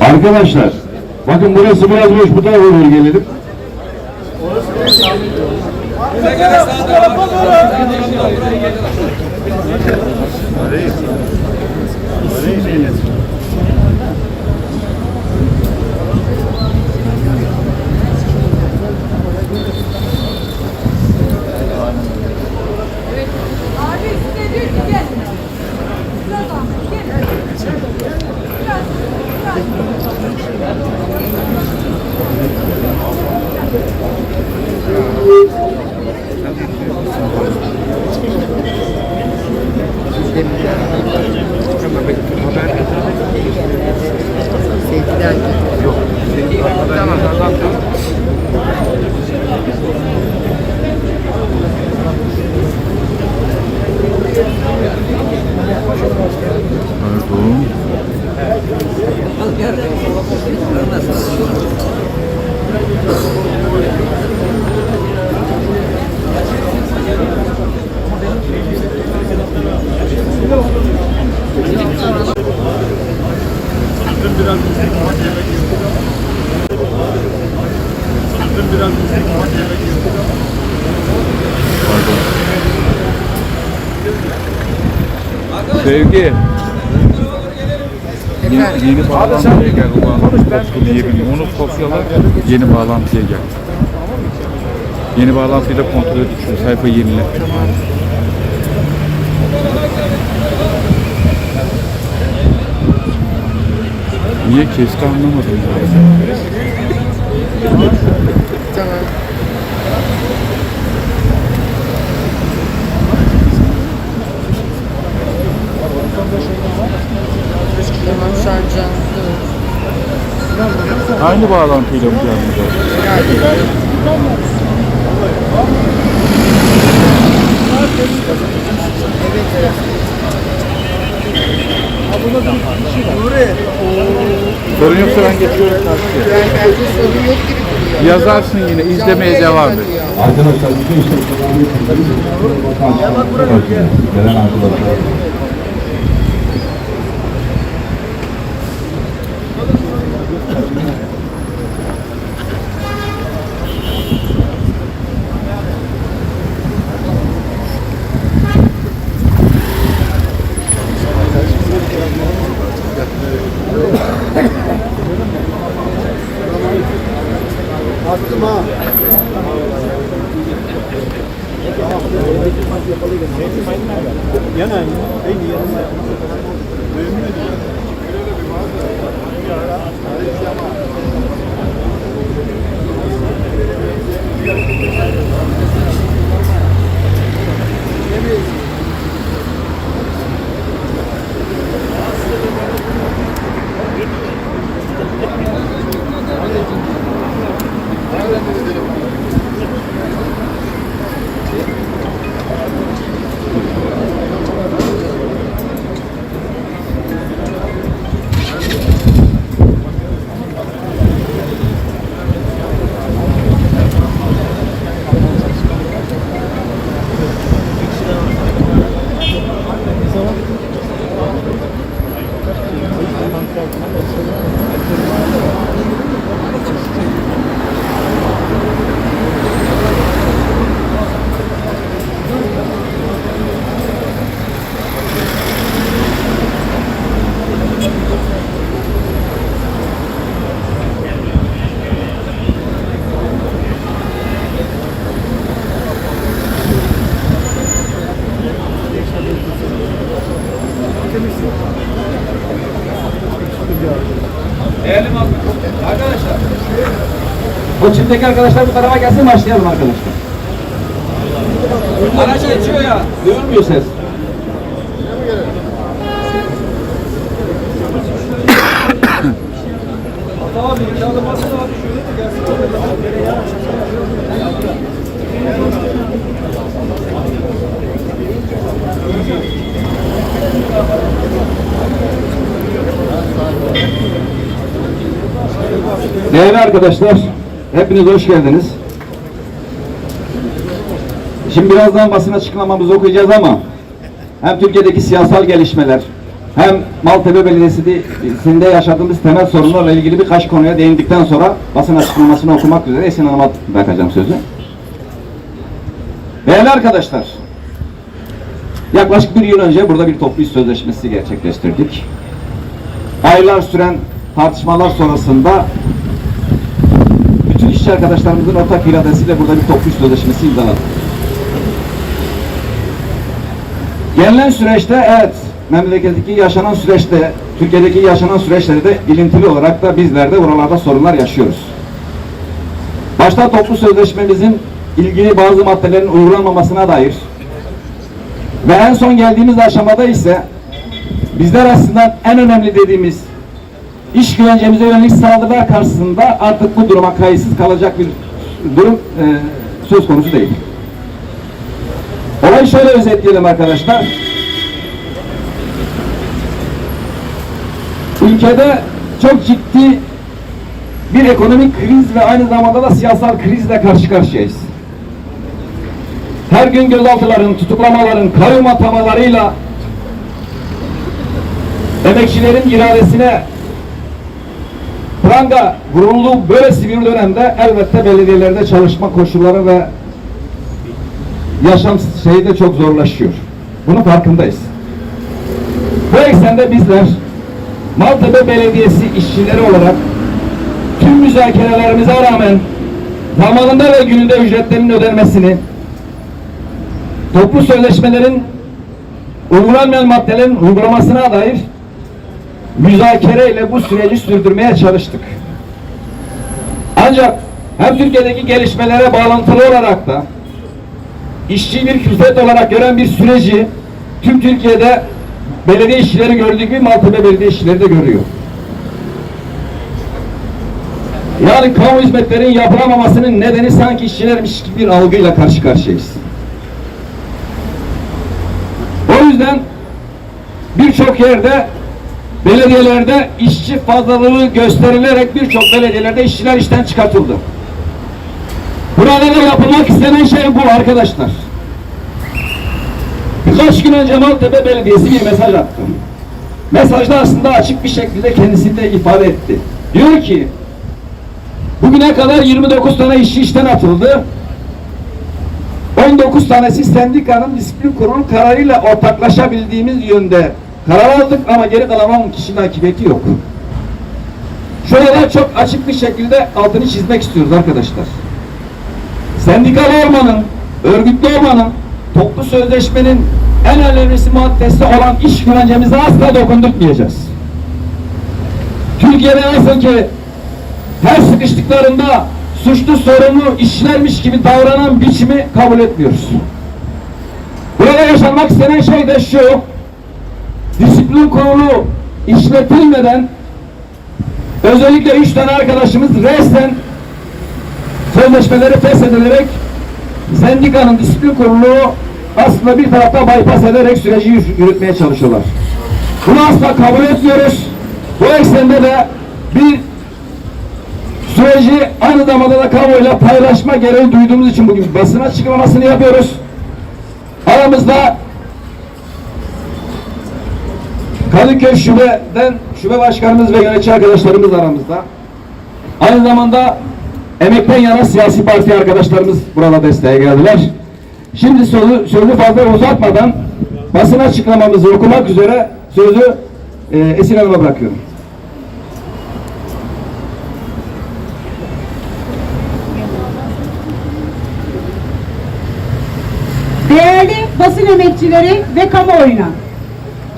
Arkadaşlar, bakın burası biraz boş, bu tarafa doğru gelelim. Abi Sevgi. Yeni, yeni bağlantıya gel. O bağlantı koptu diye bilmiyorum. Onu kopyala. Yeni bağlantıya gel. Yeni bağlantıyı da kontrol et. Şu sayfa yenile. Niye kesti anlamadım. Tamam. Tamam şu an canlı. Aynı bağlantıyla mı geldi? Sorun yoksa ben geçiyorum karşıya. Yani bence sorun yok gibi duruyor. Yazarsın yine izlemeye devam et. Arkadaşlar, bütün işte Gelen arkadaşlar. O çimdeki arkadaşlar bu tarafa gelsin başlayalım arkadaşlar. Araç geçiyor ya. Duyulmuyor ses. Değerli arkadaşlar, hepiniz hoş geldiniz. Şimdi birazdan basın açıklamamızı okuyacağız ama hem Türkiye'deki siyasal gelişmeler hem Maltepe Belediyesi'nde yaşadığımız temel sorunlarla ilgili birkaç konuya değindikten sonra basın açıklamasını okumak üzere Esin Hanım'a bırakacağım sözü. Değerli arkadaşlar, yaklaşık bir yıl önce burada bir toplu iş sözleşmesi gerçekleştirdik. Aylar süren tartışmalar sonrasında bütün işçi arkadaşlarımızın ortak iradesiyle burada bir toplu sözleşmesi imzaladık. Gelinen süreçte evet, memleketteki yaşanan süreçte, Türkiye'deki yaşanan süreçleri de ilintili olarak da bizler de buralarda sorunlar yaşıyoruz. Başta toplu sözleşmemizin ilgili bazı maddelerin uygulanmamasına dair ve en son geldiğimiz aşamada ise bizler aslında en önemli dediğimiz iş güvencemize yönelik saldırılar karşısında artık bu duruma kayıtsız kalacak bir durum e, söz konusu değil. Olayı şöyle özetleyelim arkadaşlar. Ülkede çok ciddi bir ekonomik kriz ve aynı zamanda da siyasal krizle karşı karşıyayız. Her gün gözaltıların, tutuklamaların, kayyum atamalarıyla emekçilerin iradesine pranga vurulduğu böylesi bir dönemde elbette belediyelerde çalışma koşulları ve yaşam şeyi de çok zorlaşıyor. Bunun farkındayız. Bu eksende bizler Maltepe Belediyesi işçileri olarak tüm müzakerelerimize rağmen zamanında ve gününde ücretlerinin ödenmesini toplu sözleşmelerin uygulanmayan maddelerin uygulamasına dair müzakereyle bu süreci sürdürmeye çalıştık. Ancak hem Türkiye'deki gelişmelere bağlantılı olarak da işçi bir külfet olarak gören bir süreci tüm Türkiye'de belediye işçileri gördüğü gibi Maltepe Belediye işçileri de görüyor. Yani kamu hizmetlerin yapılamamasının nedeni sanki işçilermiş gibi bir algıyla karşı karşıyayız. O yüzden birçok yerde belediyelerde işçi fazlalığı gösterilerek birçok belediyelerde işçiler işten çıkartıldı. Burada da yapılmak istenen şey bu arkadaşlar. Birkaç gün önce Maltepe Belediyesi bir mesaj attı. Mesajda aslında açık bir şekilde kendisi de ifade etti. Diyor ki bugüne kadar 29 tane işçi işten atıldı. 19 tanesi sendikanın disiplin kurulu kararıyla ortaklaşabildiğimiz yönde karar aldık ama geri kalan 10 kişinin akıbeti yok. Şurada çok açık bir şekilde altını çizmek istiyoruz arkadaşlar. Sendikalı olmanın, örgütlü olmanın, toplu sözleşmenin en önemlisi maddesi olan iş güvencemize asla dokundurtmayacağız. Türkiye'de nasıl ki her sıkıştıklarında suçlu sorumlu işçilermiş gibi davranan biçimi kabul etmiyoruz. Burada yaşanmak istenen şey de şu, disiplin kurulu işletilmeden özellikle üç tane arkadaşımız resmen sözleşmeleri feshedilerek sendikanın disiplin kurulu aslında bir tarafta bypass ederek süreci yürü- yürütmeye çalışıyorlar. Bunu asla kabul etmiyoruz. Bu eksende de bir süreci aynı zamanda da kamuoyuyla paylaşma gereği duyduğumuz için bugün basın açıklamasını yapıyoruz. Aramızda Kadıköy Şube'den Şube Başkanımız ve yönetici arkadaşlarımız aramızda. Aynı zamanda emekten yana siyasi parti arkadaşlarımız burada desteğe geldiler. Şimdi sözü, sözü fazla uzatmadan basın açıklamamızı okumak üzere sözü e, Esin Hanım'a bırakıyorum. Değerli basın emekçileri ve kamuoyuna.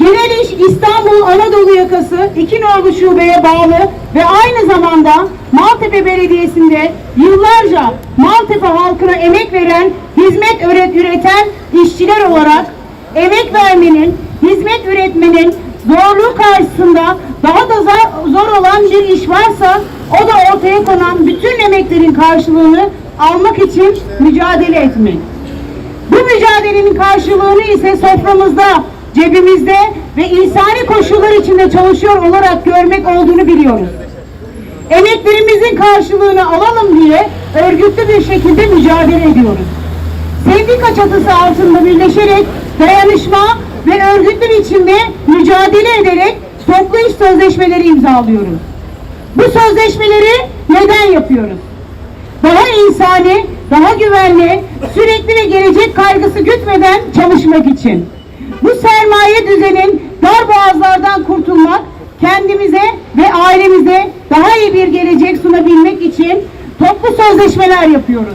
Genel İş İstanbul Anadolu Yakası 2 nolu şubeye bağlı ve aynı zamanda Maltepe Belediyesi'nde yıllarca Maltepe halkına emek veren, hizmet üret, üreten işçiler olarak emek vermenin, hizmet üretmenin zorluğu karşısında daha da zor olan bir iş varsa o da ortaya konan bütün emeklerin karşılığını almak için mücadele etmek. Bu mücadelenin karşılığını ise soframızda, cebimizde ve insani koşullar içinde çalışıyor olarak görmek olduğunu biliyoruz. Emeklerimizin karşılığını alalım diye örgütlü bir şekilde mücadele ediyoruz. sendika çatısı altında birleşerek dayanışma ve örgütlü biçimde mücadele ederek toplu iş sözleşmeleri imzalıyoruz. Bu sözleşmeleri neden yapıyoruz? Daha insani, daha güvenli, sürekli ve gelecek kaygısı gütmeden çalışmak için. Bu sermaye düzenin dar boğazlardan kurtulmak, kendimize ve ailemize daha iyi bir gelecek sunabilmek için toplu sözleşmeler yapıyoruz.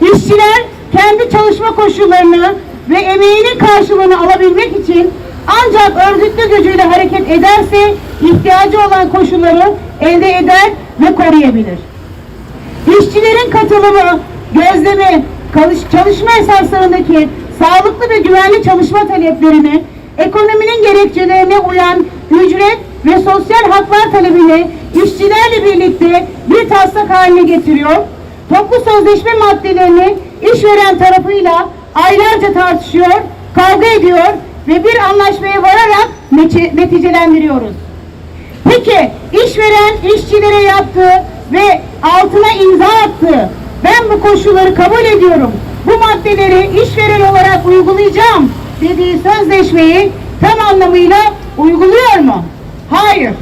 İşçiler kendi çalışma koşullarını ve emeğinin karşılığını alabilmek için ancak örgütlü gücüyle hareket ederse ihtiyacı olan koşulları elde eder ve koruyabilir. İşçilerin katılımı, gözlemi, çalış- çalışma esaslarındaki sağlıklı ve güvenli çalışma taleplerini, ekonominin gerekçelerine uyan ücret ve sosyal haklar talebini işçilerle birlikte bir taslak haline getiriyor. Toplu sözleşme maddelerini işveren tarafıyla aylarca tartışıyor, kavga ediyor ve bir anlaşmaya vararak neti- neticelendiriyoruz. Peki işveren işçilere yaptığı ve altına imza attığı ben bu koşulları kabul ediyorum. Bu maddeleri işveren olarak uygulayacağım dediği sözleşmeyi tam anlamıyla uyguluyor mu? Hayır.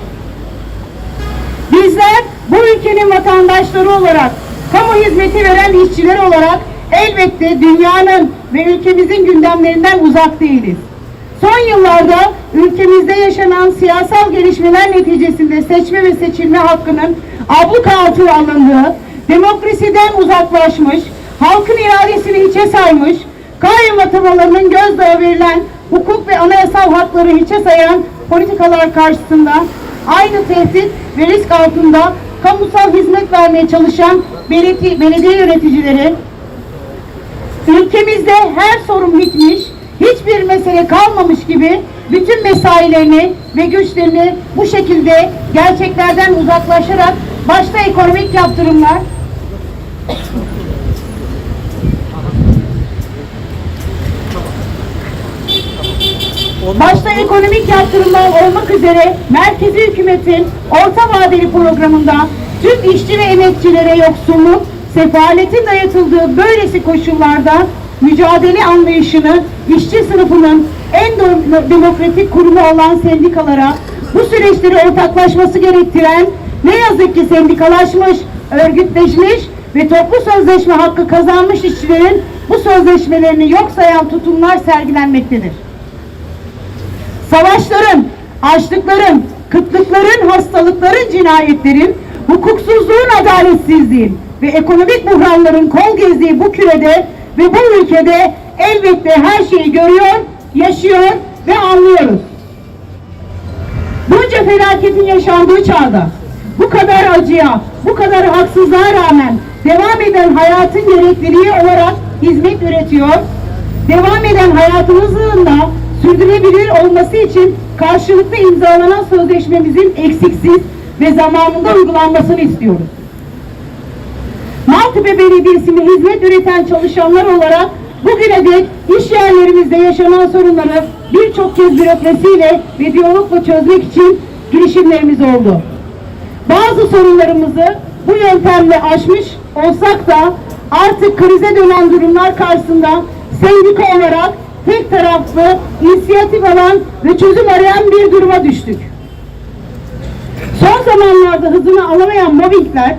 Bizler bu ülkenin vatandaşları olarak, kamu hizmeti veren işçiler olarak elbette dünyanın ve ülkemizin gündemlerinden uzak değiliz. Son yıllarda ülkemizde yaşanan siyasal gelişmeler neticesinde seçme ve seçilme hakkının abluka altına alındığı, demokrasiden uzaklaşmış, halkın iradesini hiçe saymış, kayyum atamalarının gözdağı verilen hukuk ve anayasal hakları hiçe sayan politikalar karşısında aynı tehdit ve risk altında kamusal hizmet vermeye çalışan belediye, belediye yöneticileri ülkemizde her sorun bitmiş, hiçbir mesele kalmamış gibi bütün mesailerini ve güçlerini bu şekilde gerçeklerden uzaklaşarak başta ekonomik yaptırımlar, başta ekonomik yaptırımlar olmak üzere merkezi hükümetin orta vadeli programında tüm işçi ve emekçilere yoksulluk, sefaletin dayatıldığı böylesi koşullarda mücadele anlayışını işçi sınıfının en demokratik kurumu olan sendikalara bu süreçleri ortaklaşması gerektiren ne yazık ki sendikalaşmış, örgütleşmiş ve toplu sözleşme hakkı kazanmış işçilerin bu sözleşmelerini yok sayan tutumlar sergilenmektedir. Savaşların, açlıkların, kıtlıkların, hastalıkların, cinayetlerin, hukuksuzluğun, adaletsizliğin ve ekonomik buhranların kol gezdiği bu kürede ve bu ülkede elbette her şeyi görüyor, yaşıyor ve anlıyoruz. Bunca felaketin yaşandığı çağda, bu kadar acıya, bu kadar haksızlığa rağmen devam eden hayatın gerekliliği olarak hizmet üretiyor, devam eden hayatımızın da sürdürülebilir olması için karşılıklı imzalanan sözleşmemizin eksiksiz ve zamanında uygulanmasını istiyoruz. Maltepe Belediyesi'nde hizmet üreten çalışanlar olarak bugüne dek iş yerlerimizde yaşanan sorunları birçok kez bürokrasiyle ve diyalogla çözmek için girişimlerimiz oldu. Bazı sorunlarımızı bu yöntemle aşmış olsak da artık krize dönen durumlar karşısında sendika olarak tek taraflı inisiyatif alan ve çözüm arayan bir duruma düştük. Son zamanlarda hızını alamayan mobbingler,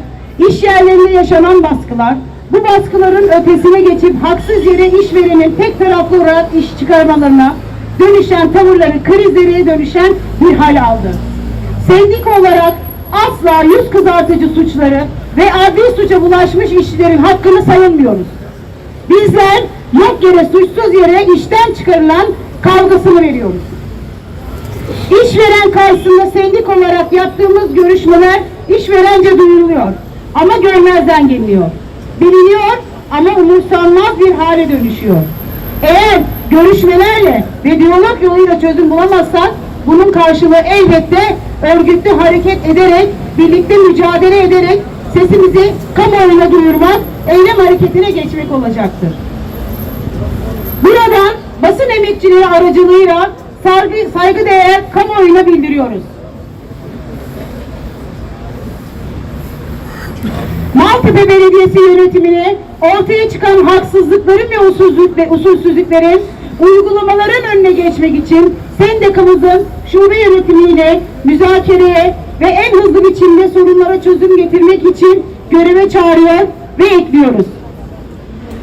iş yerlerinde yaşanan baskılar, bu baskıların ötesine geçip haksız yere işverenin tek taraflı olarak iş çıkarmalarına dönüşen tavırları krizlere dönüşen bir hal aldı. Sendik olarak asla yüz kızartıcı suçları ve adli suça bulaşmış işçilerin hakkını sayılmıyoruz. Bizler yok yere suçsuz yere işten çıkarılan kavgasını veriyoruz. İşveren karşısında sendik olarak yaptığımız görüşmeler işverence duyuruluyor. Ama görmezden geliniyor. Biliniyor ama umursanmaz bir hale dönüşüyor. Eğer görüşmelerle ve diyalog yoluyla çözüm bulamazsak bunun karşılığı elbette örgütlü hareket ederek, birlikte mücadele ederek sesimizi kamuoyuna duyurmak, eylem hareketine geçmek olacaktır. Buradan basın emekçileri aracılığıyla saygı, saygıdeğer kamuoyuna bildiriyoruz. Maltepe Belediyesi yönetimine ortaya çıkan haksızlıkların ve usulsüzlükle- usulsüzlüklerin uygulamaların önüne geçmek için sendikamızın şube yönetimiyle müzakereye ve en hızlı biçimde sorunlara çözüm getirmek için göreve çağırıyor ve ekliyoruz.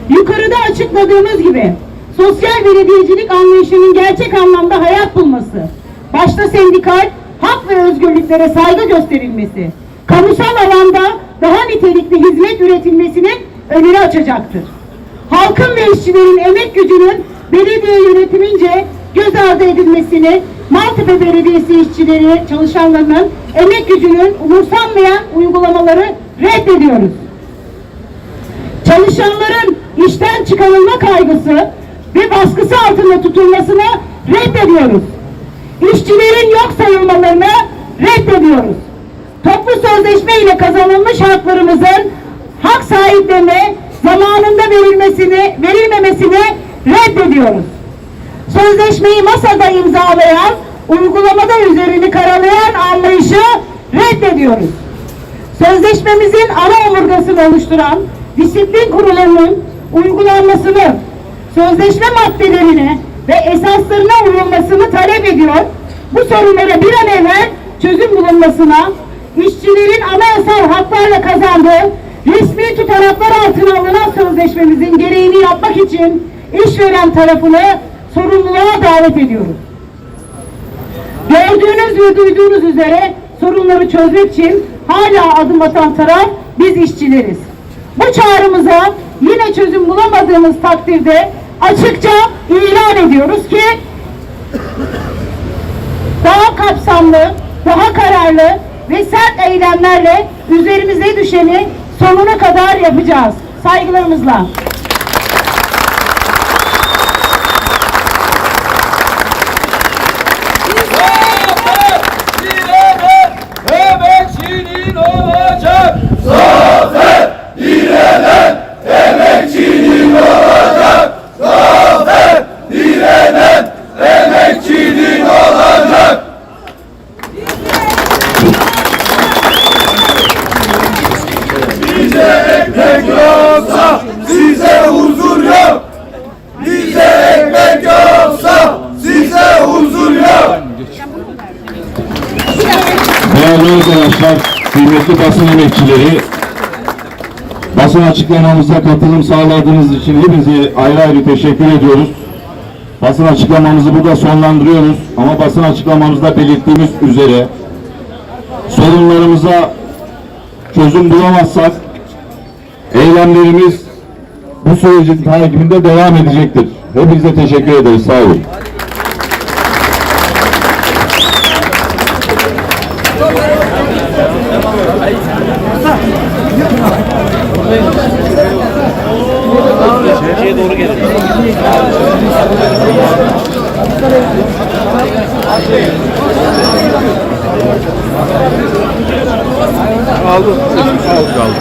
Yukarıda açıkladığımız gibi sosyal belediyecilik anlayışının gerçek anlamda hayat bulması, başta sendikal hak ve özgürlüklere saygı gösterilmesi, kamusal alanda daha nitelikli hizmet üretilmesinin önünü açacaktır. Halkın ve işçilerin emek gücünün belediye yönetimince göz ardı edilmesini, Maltepe Belediyesi işçileri, çalışanlarının emek gücünün umursanmayan uygulamaları reddediyoruz çalışanların işten çıkarılma kaygısı ve baskısı altında tutulmasını reddediyoruz. İşçilerin yok sayılmalarını reddediyoruz. Toplu sözleşme ile kazanılmış haklarımızın hak sahiplerine zamanında verilmesini, verilmemesini reddediyoruz. Sözleşmeyi masada imzalayan, uygulamada üzerini karalayan anlayışı reddediyoruz sözleşmemizin ana omurgasını oluşturan disiplin kurulunun uygulanmasını, sözleşme maddelerine ve esaslarına uyulmasını talep ediyor. Bu sorunlara bir an evvel çözüm bulunmasına, işçilerin anayasal haklarla kazandığı resmi tutanaklar altına alınan sözleşmemizin gereğini yapmak için işveren tarafını sorumluluğa davet ediyoruz. Gördüğünüz ve duyduğunuz üzere sorunları çözmek için hala adım atan taraf biz işçileriz. Bu çağrımıza yine çözüm bulamadığımız takdirde açıkça ilan ediyoruz ki daha kapsamlı, daha kararlı ve sert eylemlerle üzerimize düşeni sonuna kadar yapacağız. Saygılarımızla. Basın emekçileri, basın açıklamamıza katılım sağladığınız için hepinize ayrı ayrı teşekkür ediyoruz. Basın açıklamamızı burada sonlandırıyoruz ama basın açıklamamızda belirttiğimiz üzere sorunlarımıza çözüm bulamazsak eylemlerimiz bu sürecin takibinde devam edecektir. Hepinize teşekkür ederiz. Sağ olun. Aldım. Aldım. Aldım.